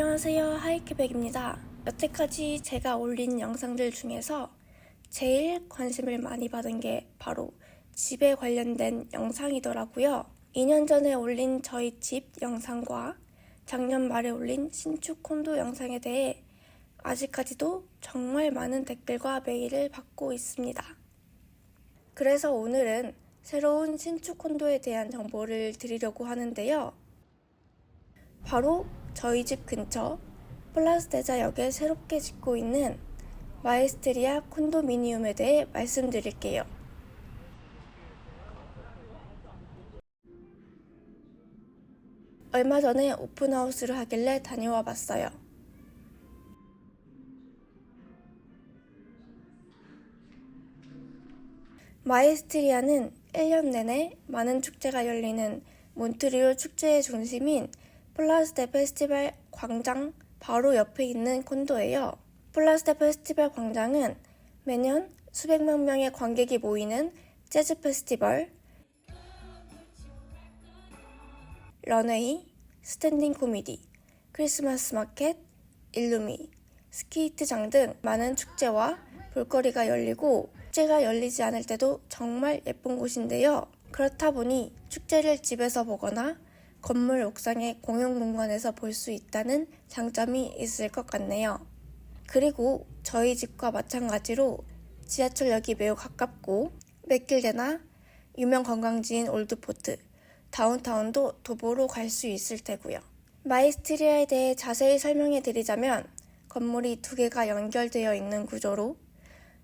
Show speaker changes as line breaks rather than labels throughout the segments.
안녕하세요 하이큐백입니다. 여태까지 제가 올린 영상들 중에서 제일 관심을 많이 받은 게 바로 집에 관련된 영상이더라고요. 2년 전에 올린 저희 집 영상과 작년 말에 올린 신축 콘도 영상에 대해 아직까지도 정말 많은 댓글과 메일을 받고 있습니다. 그래서 오늘은 새로운 신축 콘도에 대한 정보를 드리려고 하는데요. 바로 저희 집 근처 플라스데자역에 새롭게 짓고 있는 마에스트리아 콘도미니움에 대해 말씀드릴게요. 얼마 전에 오픈하우스를 하길래 다녀와 봤어요. 마에스트리아는 1년 내내 많은 축제가 열리는 몬트리올 축제의 중심인 플라스데 페스티벌 광장 바로 옆에 있는 콘도예요. 플라스데 페스티벌 광장은 매년 수백만 명의 관객이 모이는 재즈 페스티벌, 런웨이, 스탠딩 코미디, 크리스마스 마켓, 일루미, 스케이트장 등 많은 축제와 볼거리가 열리고 축제가 열리지 않을 때도 정말 예쁜 곳인데요. 그렇다 보니 축제를 집에서 보거나 건물 옥상의 공용 공간에서 볼 수 있다는 장점이 있을 것 같네요. 그리고 저희 집과 마찬가지로 지하철역이 매우 가깝고 맥길대나 유명 관광지인 올드포트, 다운타운도 도보로 갈 수 있을 테고요. 마이스트리아에 대해 자세히 설명해 드리자면 건물이 두 개가 연결되어 있는 구조로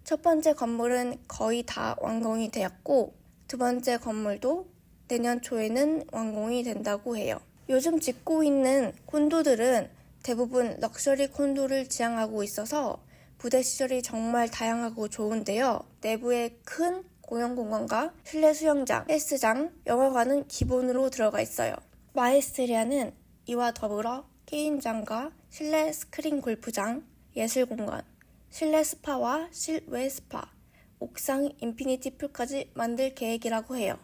첫 번째 건물은 거의 다 완공이 되었고 두 번째 건물도 내년 초에는 완공이 된다고 해요. 요즘 짓고 있는 콘도들은 대부분 럭셔리 콘도를 지향하고 있어서 부대 시설이 정말 다양하고 좋은데요. 내부에 큰 공용 공간과 실내 수영장, 헬스장, 영화관은 기본으로 들어가 있어요. 마에스트리아는 이와 더불어 게임장과 실내 스크린 골프장, 예술 공간, 실내 스파와 실외 스파, 옥상 인피니티 풀까지 만들 계획이라고 해요.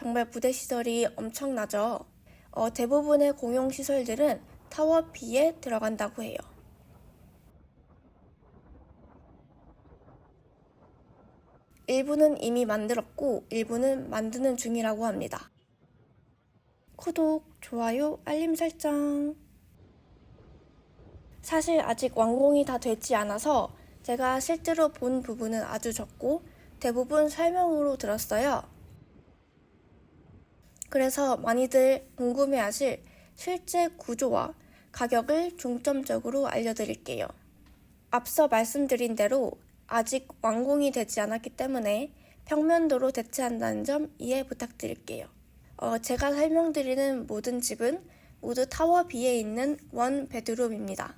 정말 부대 시설이 엄청나죠. 어, 대부분의 공용 시설들은 타워 B에 들어간다고 해요. 일부는 이미 만들었고 일부는 만드는 중이라고 합니다. 구독, 좋아요, 알림 설정. 사실 아직 완공이 다 되지 않아서 제가 실제로 본 부분은 아주 적고 대부분 설명으로 들었어요. 그래서 많이들 궁금해하실 실제 구조와 가격을 중점적으로 알려드릴게요. 앞서 말씀드린 대로 아직 완공이 되지 않았기 때문에 평면도로 대체한다는 점 이해 부탁드릴게요. 어, 제가 설명드리는 모든 집은 모두 타워 B에 있는 원 베드룸입니다.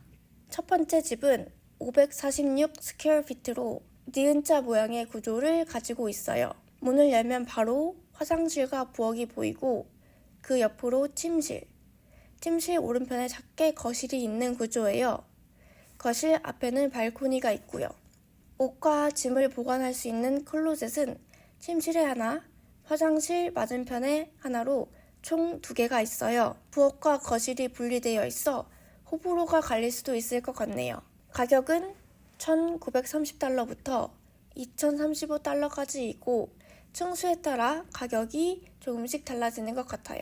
첫 번째 집은 546 스퀘어 피트로 니은자 모양의 구조를 가지고 있어요. 문을 열면 바로 화장실과 부엌이 보이고 그 옆으로 침실, 침실 오른편에 작게 거실이 있는 구조예요. 거실 앞에는 발코니가 있고요. 옷과 짐을 보관할 수 있는 클로zet은 침실에 하나, 화장실 맞은편에 하나로 총 두 개가 있어요. 부엌과 거실이 분리되어 있어 호불호가 갈릴 수도 있을 것 같네요. 가격은 1,930달러부터 2,035달러까지 있고 층수에 따라 가격이 조금씩 달라지는 것 같아요.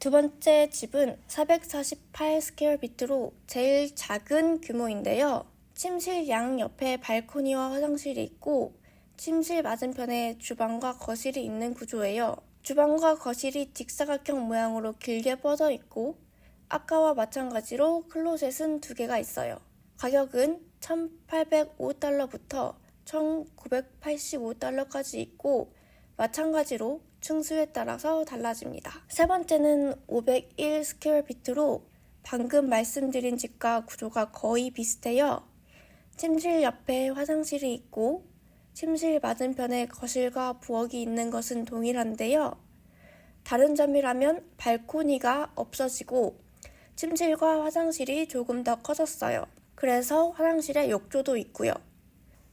두 번째 집은 448 스퀘어 비트로 제일 작은 규모인데요. 침실 양 옆에 발코니와 화장실이 있고 침실 맞은편에 주방과 거실이 있는 구조예요. 주방과 거실이 직사각형 모양으로 길게 뻗어 있고 아까와 마찬가지로 클로셋은 두 개가 있어요. 가격은 1,805달러부터 1,985달러까지 있고 마찬가지로 층수에 따라서 달라집니다. 세 번째는 501 스퀘어 비트로 방금 말씀드린 집과 구조가 거의 비슷해요. 침실 옆에 화장실이 있고 침실 맞은편에 거실과 부엌이 있는 것은 동일한데요. 다른 점이라면 발코니가 없어지고 침실과 화장실이 조금 더 커졌어요. 그래서 화장실에 욕조도 있고요.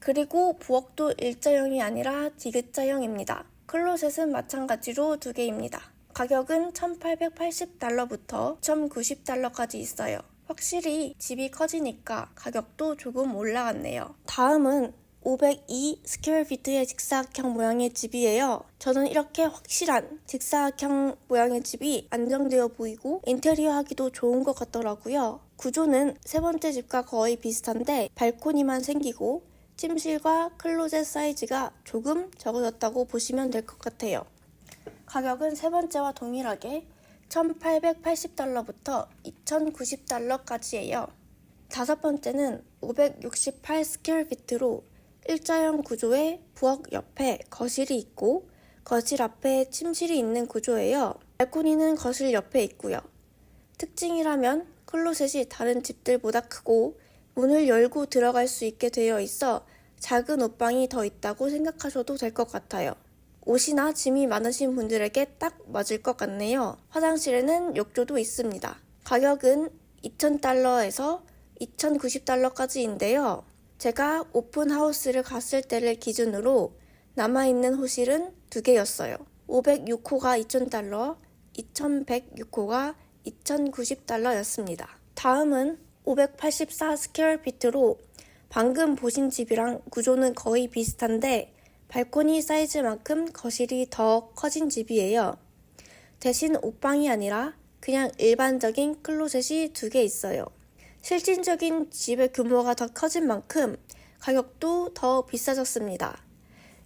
그리고 부엌도 일자형이 아니라 디귿자형입니다. 클로셋은 마찬가지로 두 개입니다. 가격은 1,880달러부터 1,090달러까지 있어요. 확실히 집이 커지니까 가격도 조금 올라갔네요. 다음은 502 스퀘어피트의 직사각형 모양의 집이에요. 저는 이렇게 확실한 직사각형 모양의 집이 안정되어 보이고 인테리어 하기도 좋은 것 같더라고요. 구조는 세 번째 집과 거의 비슷한데 발코니만 생기고 침실과 클로젯 사이즈가 조금 적어졌다고 보시면 될 것 같아요. 가격은 세 번째와 동일하게 1880달러부터 2090달러까지예요. 다섯 번째는 568 스퀘어 피트로 일자형 구조의 부엌 옆에 거실이 있고 거실 앞에 침실이 있는 구조예요. 발코니는 거실 옆에 있고요. 특징이라면 클로셋이 다른 집들보다 크고 문을 열고 들어갈 수 있게 되어 있어 작은 옷방이 더 있다고 생각하셔도 될 것 같아요. 옷이나 짐이 많으신 분들에게 딱 맞을 것 같네요. 화장실에는 욕조도 있습니다. 가격은 2,000달러에서 2,090달러까지인데요. 제가 오픈하우스를 갔을 때를 기준으로 남아있는 호실은 두 개였어요. 506호가 2,000달러, 2,106호가 2,090달러였습니다. 다음은 584 스퀘어피트로 방금 보신 집이랑 구조는 거의 비슷한데 발코니 사이즈만큼 거실이 더 커진 집이에요. 대신 옷방이 아니라 그냥 일반적인 클로셋이 두 개 있어요. 실질적인 집의 규모가 더 커진 만큼 가격도 더 비싸졌습니다.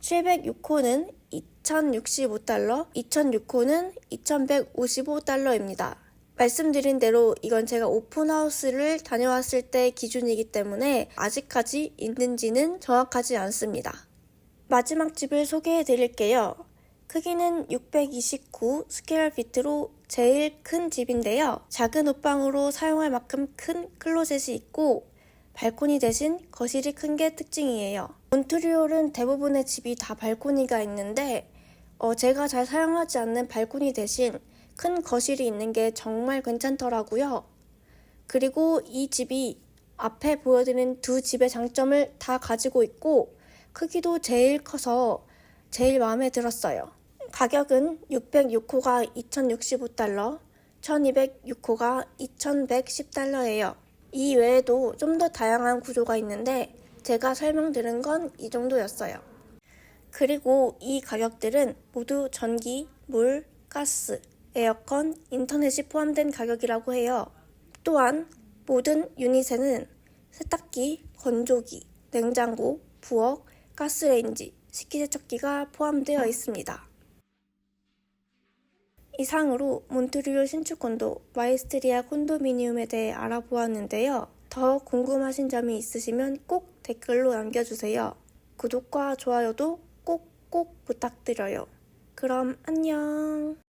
706호는 2,065달러, 2,006호는 2,155달러입니다. 말씀드린 대로 이건 제가 오픈하우스를 다녀왔을 때 기준이기 때문에 아직까지 있는지는 정확하지 않습니다. 마지막 집을 소개해 드릴게요. 크기는 629 스퀘어 피트로 제일 큰 집인데요. 작은 옷방으로 사용할 만큼 큰 클로zet이 있고 발코니 대신 거실이 큰 게 특징이에요. 몬트리올은 대부분의 집이 다 발코니가 있는데 어, 제가 잘 사용하지 않는 발코니 대신 큰 거실이 있는 게 정말 괜찮더라고요. 그리고 이 집이 앞에 보여드린 두 집의 장점을 다 가지고 있고 크기도 제일 커서 제일 마음에 들었어요. 가격은 606호가 2,065달러, 1,206호가 2,110달러예요. 이 외에도 좀 더 다양한 구조가 있는데 제가 설명드린 건 이 정도였어요. 그리고 이 가격들은 모두 전기, 물, 가스, 에어컨, 인터넷이 포함된 가격이라고 해요. 또한 모든 유닛에는 세탁기, 건조기, 냉장고, 부엌, 가스레인지, 식기세척기가 포함되어 있습니다. 이상으로 몬트리올 신축 콘도 마이스트리아 콘도미니움에 대해 알아보았는데요. 더 궁금하신 점이 있으시면 꼭 댓글로 남겨주세요. 구독과 좋아요도 꼭꼭 부탁드려요. 그럼 안녕.